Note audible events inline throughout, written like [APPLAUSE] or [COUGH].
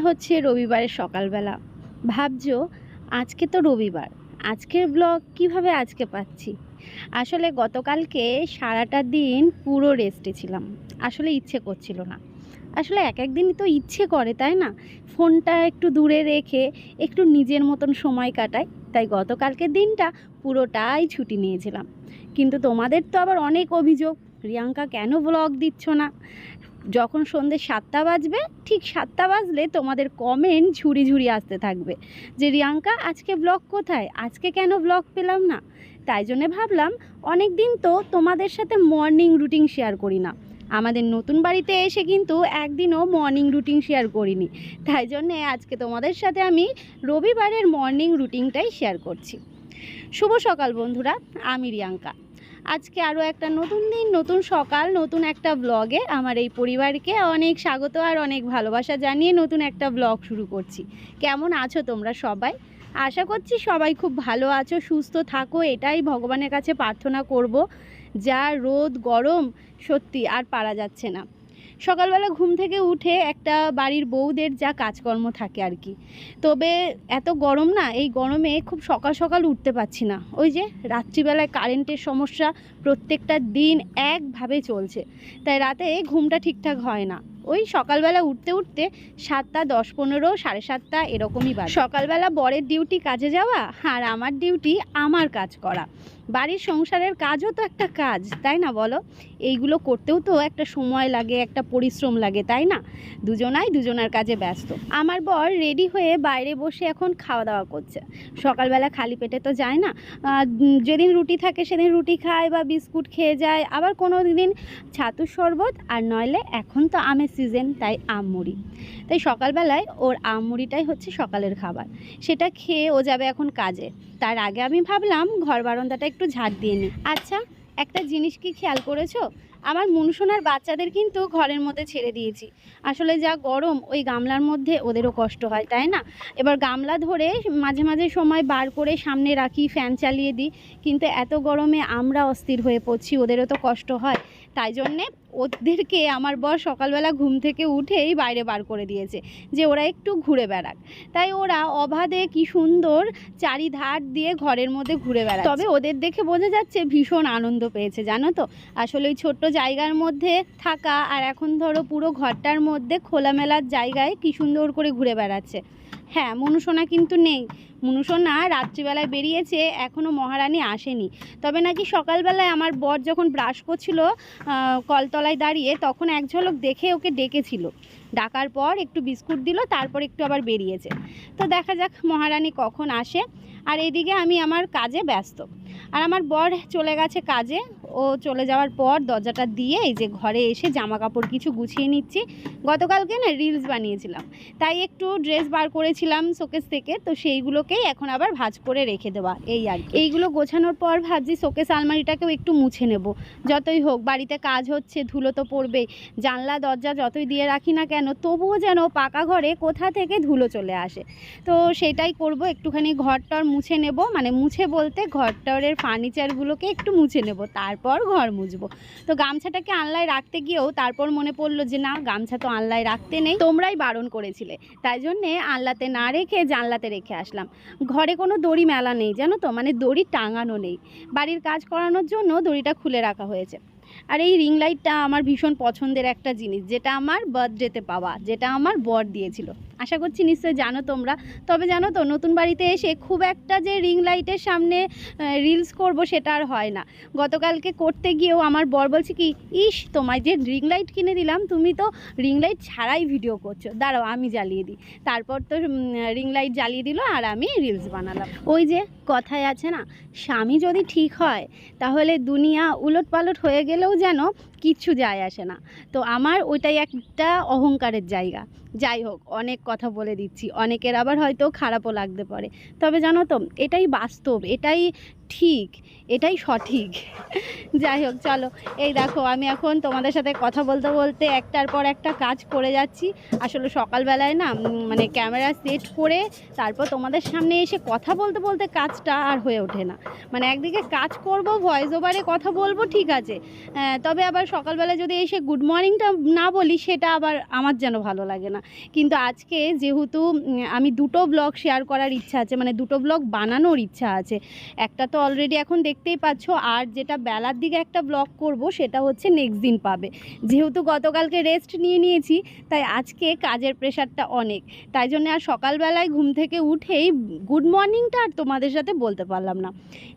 হচ্ছে রবিবারের সকালবেলা। ভাবছ, আজকে তো রবিবার, আজকের ব্লগ কীভাবে আজকে পাচ্ছি? আসলে গতকালকে সারাটা দিন পুরো রেস্টে ছিলাম, আসলে ইচ্ছে করছিল না। আসলে এক একদিনই তো ইচ্ছে করে, তাই না? ফোনটা একটু দূরে রেখে, একটু নিজের মতন সময় কাটাই, তাই গতকালকের দিনটা পুরোটাই ছুটি নিয়েছিলাম। কিন্তু তোমাদের তো আবার অনেক অভিযোগ প্রিয়াঙ্কা কেন ব্লগ দিচ্ছ না? যখন সন্ধ্যে সাতটা বাজবে, ঠিক সাতটা বাজলে তোমাদের কমেন্ট ঝুড়ি ঝুড়ি আসতে থাকবে যে, রিয়াঙ্কা, আজকে ব্লগ কোথায়? আজকে কেন ব্লগ পেলাম না? তাই জন্যে ভাবলাম অনেক দিন তো তোমাদের সাথে মর্নিং রুটিন শেয়ার করি না। আমাদের নতুন বাড়িতে এসে কিন্তু একদিনও মর্নিং রুটিন শেয়ার করিনি। তাই জন্যে আজকে তোমাদের সাথে আমি রবিবারের মর্নিং রুটিনটাই শেয়ার করছি। শুভ সকাল বন্ধুরা, আমি রিয়াঙ্কা। আজকে আরও একটা নতুন দিন, নতুন সকাল, নতুন একটা ব্লগে আমার এই পরিবারকে অনেক স্বাগত আর অনেক ভালোবাসা জানিয়ে নতুন একটা ব্লগ শুরু করছি। কেমন আছো তোমরা সবাই? আশা করছি সবাই খুব ভালো আছো, সুস্থ থাকো, এটাই ভগবানের কাছে প্রার্থনা করব। যা রোদ, গরম, সত্যি আর পারা যাচ্ছে না। সকালবেলা ঘুম থেকে উঠে একটা বাড়ির বউদের যা কাজকর্ম থাকে আর কি। তবে এত গরম না, এই গরমে খুব সকাল সকাল উঠতে পারছি না। ওই যে রাত্রিবেলায় কারেন্টের সমস্যা প্রত্যেকটা দিন একভাবে চলছে। তাই রাতে ঘুমটা ঠিকঠাক হয় না। ওই সকালবেলা উঠতে উঠতে সাতটা, দশ পনেরো, সাড়ে সাতটা এরকমই বাজে। সকালবেলা বরের ডিউটি কাজে যাওয়া আর আমার ডিউটি আমার কাজ করা। বাড়ির সংসারের কাজও তো একটা কাজ, তাই না বলো? এইগুলো করতেও তো একটা সময় লাগে, একটা পরিশ্রম লাগে, তাই না? দুজনাই দুজনার কাজে ব্যস্ত। আমার বর রেডি হয়ে বাইরে বসে এখন খাওয়া দাওয়া করছে। সকালবেলা খালি পেটে তো যায় না। যেদিন রুটি থাকে সেদিন রুটি খায় বা বিস্কুট খেয়ে যায়, আবার কোনো দিন ছাতুর শরবত, আর নইলে এখন তো আমের সিজন, তাই আম মুড়ি। তাই সকালবেলায় ওর আম মুড়িটাই হচ্ছে সকালের খাবার। সেটা খেয়ে ও যাবে এখন কাজে। তার আগে আমি ভাবলাম ঘর বারান্দাটা একটু ঝাড় দিয়ে নিই আচ্ছা একটা জিনিস কি খেয়াল করেছ? আমার মুনসোনার বাচ্চাদের কিন্তু ঘরের মধ্যে ছেড়ে দিয়েছি। আসলে যা গরম, ওই গামলার মধ্যে ওদেরও কষ্ট হয়, তাই না? এবার গামলা ধরে মাঝে মাঝে সময় বার করে সামনে রাখি, ফ্যান চালিয়ে দিই। কিন্তু এত গরমে আমরা অস্থির হয়ে পড়ছি, ওদেরও তো কষ্ট হয়। তাই জন্যে ওদেরকে আমার বর সকালবেলা ঘুম থেকে উঠেই বাইরে বার করে দিয়েছে যে ওরা একটু ঘুরে বেড়াক। তাই ওরা অবাধে কি সুন্দর চারিধার দিয়ে ঘরের মধ্যে ঘুরে বেড়ায় তবে ওদের দেখে বোঝা যাচ্ছে ভীষণ আনন্দ পেয়েছে, জানো তো? আসলে ওই ছোট্ট জায়গার মধ্যে থাকা আর এখন ধরো পুরো ঘরটার মধ্যে খোলামেলার জায়গায় কি সুন্দর করে ঘুরে বেড়াচ্ছে। হ্যাঁ মনুসোনা কিন্তু নেই। মনুসোনা রাত্রিবেলায় বেরিয়েছে এখনও মহারানী আসেনি। তবে নাকি সকালবেলায় আমার বর যখন ব্রাশ করছিল কলতলায় দাঁড়িয়ে, তখন এক ঝলক দেখে ওকে ডেকেছিল। ডাকার পর একটু বিস্কুট দিল, তারপর একটু আবার বেরিয়েছে। তো দেখা যাক মহারানী কখন আসে। আর এদিকে আমি আমার কাজে ব্যস্ত। আর আমার বর চলে গেছে কাজে ও চলে যাওয়ার পর দরজাটা দিয়ে এই যে ঘরে এসে জামা কাপড় কিছু গুছিয়ে নিচ্ছি। গতকালকে না রিলস বানিয়েছিলাম। তাই একটু ড্রেস বার করেছিলাম শোকেস থেকে, তো সেইগুলোকেই এখন আবার ভাঁজ করে রেখে দেওয়া, এই আর। এইগুলো গোছানোর পর ভাবছি শোকেস আলমারিটাকেও একটু মুছে নেব। যতই হোক, বাড়িতে কাজ হচ্ছে, ধুলো তো পড়বেই, জানলা, দরজা যতই দিয়ে রাখি না কেন, তবুও যেন পাকা ঘরে কোথা থেকে ধুলো চলে আসে। তো সেটাই করব, একটুখানি ঘরটর মুছে নেব মানে মুছে বলতে ঘরটরের ফার্নিচারগুলোকে একটু মুছে নেব, তারপর ঘর মুছবো। তো গামছাটাকে আনলায় রাখতে গিয়েও তারপর মনে পড়ল যে, না, গামছা তো আনলায় রাখতে নেই। তোমরাই বারণ করেছিলে। তাই জন্যে আনলাতে না রেখে জানলাতে রেখে আসলাম। ঘরে কোনো দড়ি মেলা নেই, জানো তো? মানে দড়ি টাঙানো নেই। বাড়ির কাজ করানোর জন্য দড়িটা খুলে রাখা হয়েছে। আর এই রিং লাইটটা আমার ভীষণ পছন্দের একটা জিনিস, যেটা আমার বার্থডেতে পাওয়া, যেটা আমার বর দিয়েছিল। আশা করছি নিশ্চয়ই জানো তোমরা। তবে জানো তো, নতুন বাড়িতে এসে খুব একটা যে রিং লাইটের সামনে রিলস করব সেটা আর হয় না। গতকালকে করতে গিয়েও আমার বর বলছে কি, ইস, তোমায় যে রিং লাইট কিনে দিলাম, তুমি তো রিং লাইট ছাড়াই ভিডিও করছ। দাঁড়াও, আমি জ্বালিয়ে দিই। তারপর তো রিং লাইট জ্বালিয়ে দিল আর আমি রিলস বানালাম। ওই যে কথায় আছে না, স্বামী যদি ঠিক হয়, তাহলে দুনিয়া উলট পালট হয়ে গেলেও যেন কিচ্ছু যায় আসে না। তো আমার ওইটাই একটা অহংকারের জায়গা। যাই হোক, অনেক কথা বলে দিচ্ছি। অনেকের আবার হয়তো খারাপও লাগতে পারে। তবে জানো তো, এটাই বাস্তব, এটাই ঠিক, এটাই সঠিক। [LAUGHS] যাই হোক, চলো। এই দেখো, আমি এখন তোমাদের সাথে কথা বলতে বলতে একটার পর একটা কাজ করে যাচ্ছি। আসলে সকালবেলায় না মানে ক্যামেরা সেট করে তারপর তোমাদের সামনে এসে কথা বলতে বলতে কাজটা আর হয়ে ওঠে না। মানে একদিকে কাজ করব ভয়েস ওভারে কথা বলব, ঠিক আছে। তবে আবার সকালবেলা যদি এসে গুড মর্নিংটা না বলি, সেটা আবার আমার যেন ভালো লাগে না। কিন্তু আজকে যেহেতু আমি দুটো ব্লগ শেয়ার করার ইচ্ছা আছে মানে দুটো ব্লগ বানানোর ইচ্ছা আছে, একটা তো অলরেডি এখন দেখতেই পাচ্ছ, আর যেটা বেলার দিকে একটা ব্লগ করব, সেটা হচ্ছে নেক্সট দিন পাবে। যেহেতু গতকালকে রেস্ট নিয়ে নিয়েছি, তাই আজকে কাজের প্রেশারটা অনেক। তাই জন্য আর সকালবেলায় ঘুম থেকে উঠেই গুড মর্নিংটা আর তোমাদের সাথে বলতে পারলাম না।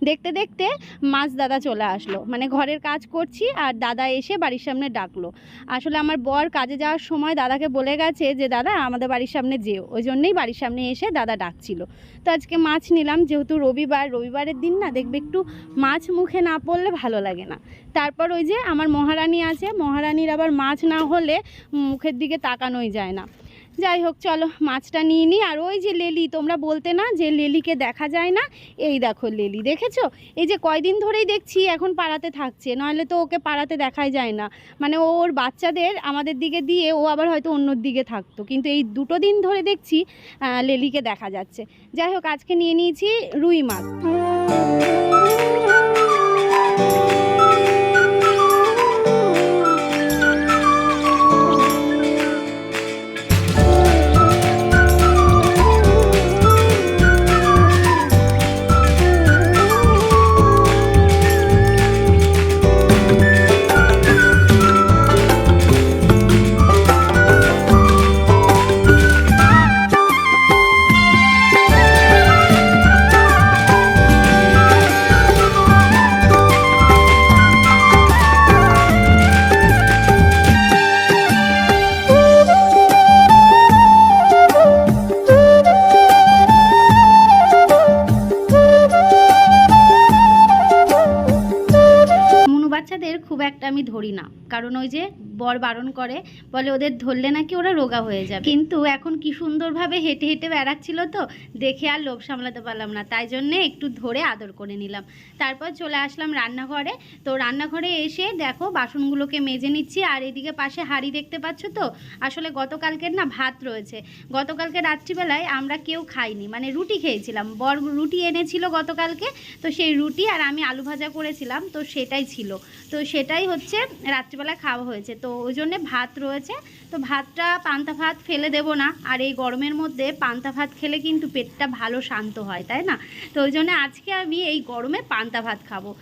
দেখতে দেখতে মাছ দাদা চলে আসলো। মানে ঘরের কাজ করছি, আর দাদা এসে বাড়ির সামনে ডাকলো। আসলে আমার বর কাজে যাওয়ার সময় দাদাকে বলে গেছে যে, দাদা, আমাদের বাড়ির সামনে যেও। ওই জন্যেই বাড়ির সামনে এসে দাদা ডাকছিল। তো আজকে মাছ নিলাম, যেহেতু রবিবার, রবিবারের দিন না, দেখবে একটু মাছ মুখে না পড়লে ভালো লাগে না। তারপর ওই যে আমার মহারানী আছে, মহারানীর আবার মাছ না হলে মুখের দিকে তাকানোই যায় না। যাই হোক, চলো মাছটা নিয়ে নিই আর ওই যে লেলি, তোমরা বলতে না যে লেলিকে দেখা যায় না? এই দেখো লেলি, দেখেছ? এই যে কয়দিন ধরেই দেখছি, এখন পাড়াতে থাকছে। নইলে তো ওকে পাড়াতে দেখাই যায় না। মানে ওর বাচ্চাদের আমাদের দিকে দিয়ে ও আবার হয়তো অন্যর দিকে থাকতো। কিন্তু এই দুটো দিন ধরে দেখছি লেলিকে দেখা যাচ্ছে। যাই হোক, আজকে নিয়ে নিয়েছি রুই মাছ। কারণ ওই যে বর বারণ করে, বলে ওদের ধরলে নাকি ওরা রোগা হয়ে যাবে। কিন্তু এখন কি সুন্দরভাবে হেঁটে হেঁটে বেড়াচ্ছিল তো, দেখে আর লোভ সামলাতে পারলাম না। তাই জন্যে একটু ধরে আদর করে নিলাম। তারপর চলে আসলাম রান্নাঘরে। তো রান্নাঘরে এসে দেখো বাসনগুলোকে মেজে নিচ্ছি, আর এদিকে পাশে হাঁড়ি দেখতে পাচ্ছ তো? আসলে গতকালকের না ভাত রয়েছে। গতকালকে রাত্রিবেলায় আমরা কেউ খাইনি। মানে রুটি খেয়েছিলাম। বর রুটি এনেছিল গতকালকে, তো সেই রুটি আর আমি আলু ভাজা করেছিলাম, তো সেটাই ছিল। তো সেটাই হচ্ছে রাত্রিবেলা খাওয়া হয়েছে। তো ওই জন্যে ভাত রয়েছে। তো ভাতটা, পান্তা ভাত ফেলে দেবো না। আর এই গরমের মধ্যে পান্তা ভাত খেলে কিন্তু পেটটা ভালো শান্ত হয়, তাই না? তো ওই জন্য আজকে আমি এই গরমে পান্তা ভাত খাব।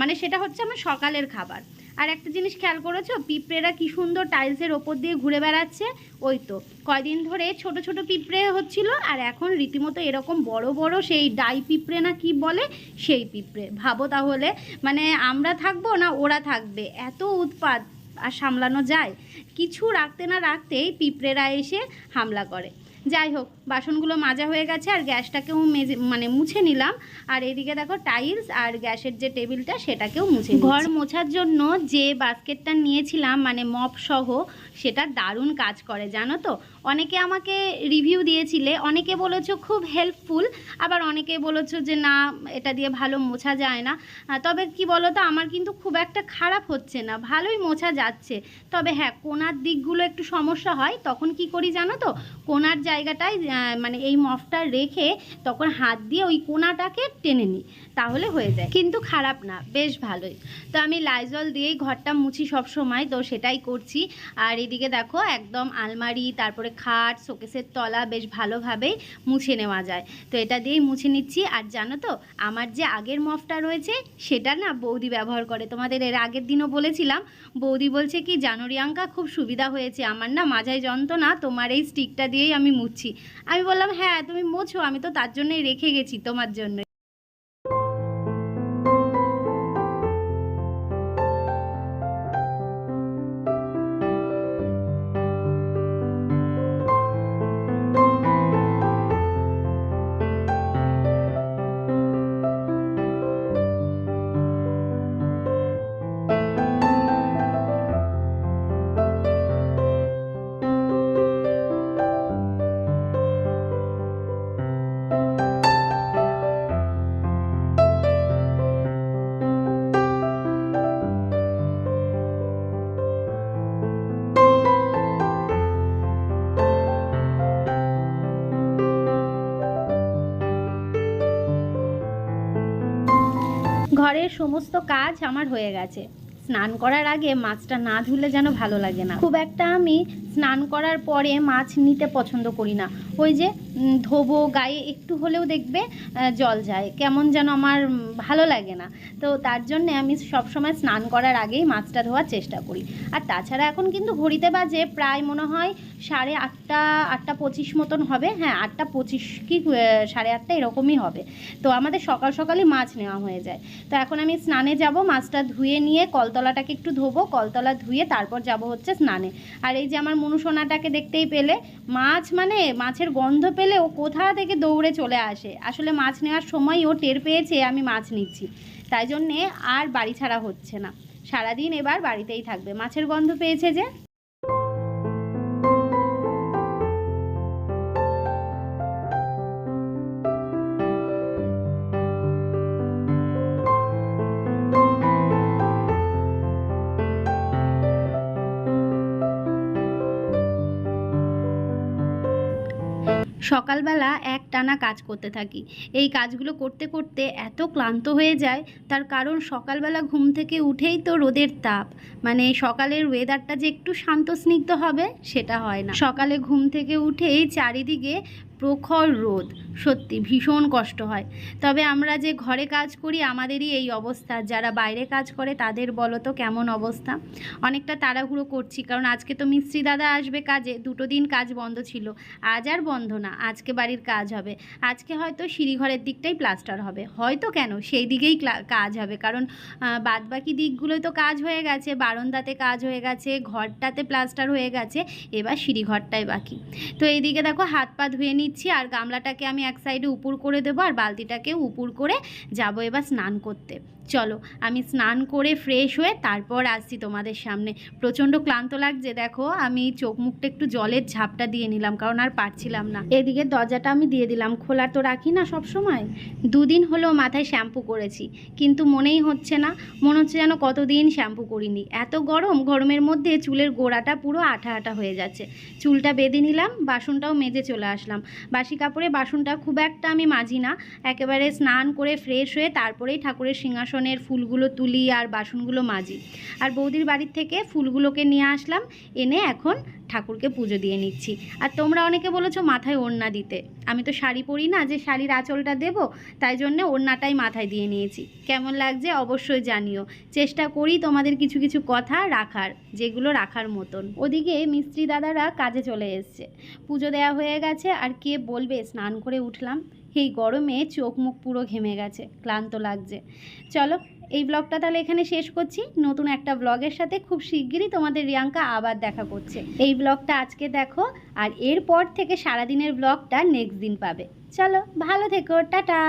মানে সেটা হচ্ছে আমার সকালের খাবার। আর একটা জিনিস খেয়াল করেছ? পিঁপড়েরা কি সুন্দর টাইলসের ওপর দিয়ে ঘুরে বেড়াচ্ছে? ওই তো, কয়দিন ধরে ছোট ছোট পিঁপড়ে হচ্ছিল আর এখন রীতিমতো এরকম বড় বড় সেই ডাই পিঁপড়ে না কি বলে? সেই পিঁপড়ে। ভাবো তাহলে। মানে আমরা থাকব না ওরা থাকবে? এত উৎপাত। আর সামলানো যায়। কিছু রাখতে না রাখতেই পিঁপড়েরা এসে হামলা করে। যাই হোক, বাসনগুলো মাজা হয়ে গেছে আর গ্যাসটাকেও মেজে মানে মুছে নিলাম। আর এদিকে দেখো টাইলস আর গ্যাসের যে টেবিলটা, সেটাকেও মুছে ঘর মোছার জন্য যে বাস্কেটটা নিয়েছিলাম মানে মপ সহ, সেটা দারুণ কাজ করে, জানো তো? অনেকে আমাকে রিভিউ দিয়েছিলে, অনেকে বলেছ খুব হেল্পফুল আবার অনেকে বলেছ যে না, এটা দিয়ে ভালো মোছা যায় না। তবে কি বলো তো আমার কিন্তু খুব একটা খারাপ হচ্ছে না, ভালোই মোছা যাচ্ছে। তবে হ্যাঁ কোনার দিকগুলো একটু সমস্যা হয়, তখন কি করি জানো তো? কোনার জায়গাটায় মানে এই মফটা রেখে তখন হাত দিয়ে ওই কোনাটাকে টেনে নিই, তাহলে হয়ে যায়। কিন্তু খারাপ না, বেশ ভালোই। তো আমি লাইজল দিয়েই ঘরটা মুছি সব সময় তো সেটাই করছি। আর এদিকে দেখো, একদম আলমারি, তারপরে খাট, শোকেসের তলা বেশ ভালোভাবেই মুছে নেওয়া যায়। তো এটা দিয়েই মুছে নিচ্ছি। আর জানো তো, আমার যে আগের মফটা রয়েছে, সেটা না বৌদি ব্যবহার করে। তোমাদের এর আগের দিনও বলেছিলাম, বৌদি বলছে কি জানো রিয়াঙ্কা খুব সুবিধা হয়েছে। আমার না মাজায় যন্ত্রণা, তোমার এই স্টিকটা দিয়েই আমি মুছছি। আমি বললাম হ্যাঁ তুমি মোছো। আমি তো তার জন্যই রেখে গেছি, তোমার জন্য ঘরের সমস্ত কাজ আমার হয়ে গেছে। স্নান করার আগে মাছটা না ধুলে যেন ভালো লাগে না। খুব একটা আমি স্নান করার পরে মাছ নিতে পছন্দ করি না। ওই যে ধোবো, গায়ে একটু হলেও দেখবে জল যায়। কেমন যেন আমার ভালো লাগে না। তো তার জন্যে আমি সবসময় স্নান করার আগেই মাছটা ধোয়ার চেষ্টা করি। আর তাছাড়া এখন কিন্তু ঘড়িতে বাজে, প্রায় মনে হয় সাড়ে আটটা আটটা পঁচিশ মতন হবে। হ্যাঁ আটটা পঁচিশ কি সাড়ে আটটা এরকমই হবে। তো আমাদের সকাল সকালই মাছ নেওয়া হয়ে যায়। তো এখন আমি স্নানে যাব, মাছটা ধুয়ে নিয়ে কলতলাটাকে একটু ধোবো, কলতলা ধুয়ে তারপর যাব হচ্ছে স্নানে। আর এই যে আমার মনুসোনাটাকে দেখতেই পেলে। মাছ মানে মাছের গন্ধ পেলে ও কোথা থেকে দৌড়ে চলে আসে। আসলে মাছ নেওয়ার সময় ও টের পেয়েছে আমি মাছ নিচ্ছি। তাই জন্যে আর বাড়ি ছাড়া হচ্ছে না। সারাদিন এবার বাড়িতেই থাকবে। মাছের গন্ধ পেয়েছে যে সকালবেলা এক টানা কাজ করতে থাকি। এই কাজগুলো করতে করতে এত ক্লান্ত হয়ে যায়, তার কারণ সকালবেলা ঘুম থেকে উঠেই তো রোদের তাপ। মানে সকালের ওয়েদারটা যে একটু শান্ত স্নিগ্ধ হবে, সেটা হয় না। সকালে ঘুম থেকে উঠেই চারিদিকে প্রখর রোদ। সত্যি ভীষণ কষ্ট হয়। তবে আমরা যে ঘরে কাজ করি, আমাদেরই এই অবস্থা। যারা বাইরে কাজ করে, তাদের বলো তো কেমন অবস্থা? অনেকটা তাড়াহুড়ো করছি, কারণ আজকে তো মিস্ত্রি দাদা আসবে কাজে। দুটো দিন কাজ বন্ধ ছিল। আজ আর বন্ধ না, আজকে বাড়ির কাজ হবে। আজকে হয়তো সিঁড়িঘরের দিকটাই প্লাস্টার হবে। হয়তো কেন? সেই দিকেই কাজ হবে। কারণ বাদ বাকি দিকগুলোই তো কাজ হয়ে গেছে। বারান্দাতে কাজ হয়ে গেছে, ঘরটাতে প্লাস্টার হয়ে গেছে। এবার সিঁড়িঘরটাই বাকি। তো এইদিকে দেখো, হাত পা ধুয়ে নিচ্ছি আর গামলাটাকে আমি এক সাইডে উপুর করে দেবো, আর বালতিটাকে উপুর করে যাব এবার স্নান করতে। চলো, আমি স্নান করে ফ্রেশ হয়ে তারপর আসছি তোমাদের সামনে। প্রচণ্ড ক্লান্ত লাগছে, দেখো, আমি চোখ মুখটা একটু জলের ঝাপটা দিয়ে নিলাম, কারণ আর পারছিলাম না। এদিকে দরজাটা আমি দিয়ে দিলাম, খোলা তো রাখি না সব সময় দুদিন হলো মাথায় শ্যাম্পু করেছি, কিন্তু মনেই হচ্ছে না, মনে হচ্ছে যেন কতদিন শ্যাম্পু করিনি। এত গরম, গরমের মধ্যে চুলের গোড়াটা পুরো আঠা আঠা হয়ে যাচ্ছে। চুলটা বেঁধে নিলাম, বাসনটাও মেজে চলে আসলাম। বাসি কাপড়ে বাসনটা খুব একটা আমি মাজি না। একেবারে স্নান করে ফ্রেশ হয়ে তারপরেই ঠাকুরের সিংহাসনের ফুলগুলো তুলি আর বাসনগুলো মাজি। আর বৌদির বাড়ির থেকে ফুলগুলোকে নিয়ে আসলাম। এনে এখন ঠাকুরকে পুজো দিয়ে নিচ্ছি। আর তোমরা অনেকে বলেছ মাথায় ওড়না দিতে। আমি তো শাড়ি পরি না, যে শাড়ির আঁচলটা দেব, তাই জন্যে ওড়নাটাই মাথায় দিয়ে নিয়েছি। কেমন লাগছে অবশ্যই জানিও। চেষ্টা করি তোমাদের কিছু কিছু কথা রাখার, যেগুলো রাখার মতন। ওদিকে মিস্ত্রি দাদারা কাজে চলে এসছে। পুজো দেওয়া হয়ে গেছে, আর কে বলবে? স্নান করে উঠলাম। এই গরমে চোখ মুখ পুরো ঘেমে গেছে, ক্লান্ত লাগছে। চলো এই ব্লগটা তাহলে এখানে শেষ করছি। নতুন একটা ব্লগের সাথে খুব শিগগিরই তোমাদের রিয়াঙ্কা আবার দেখা করছে। এই ব্লগটা আজকে দেখো, আর এরপর থেকে সারাদিনের ব্লগটা নেক্সট দিন পাবে। চলো, ভালো থেকো, টাটা!